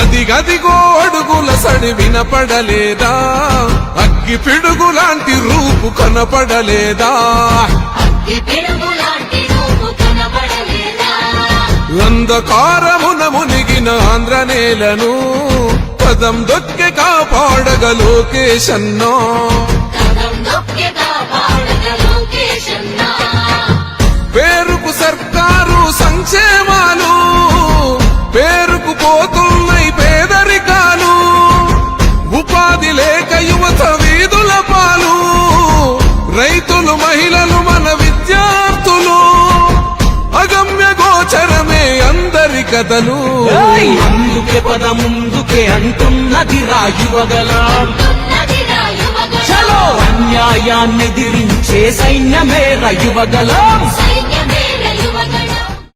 అది అడుగుల సడి వినపడలేదా? అగ్గి పిడుగు లాంటి రూపు కనపడలేదా? ఈ అంధకారమున మునిగిన ఆంధ్ర నేలను పదం దొక్కి కాపాడగ లోకేశన్నో. పేరుకు సర్కారు సంక్షేమ పురుషులు మహిళలు మన విద్యార్థులు. అగమ్య గోచరమే అందరి కథలు. అందుకే పద ముందుకే అంటున్నది రాయువగలం చలో అన్యాయాన్ని దిరించే సైన్యమే రయువగలం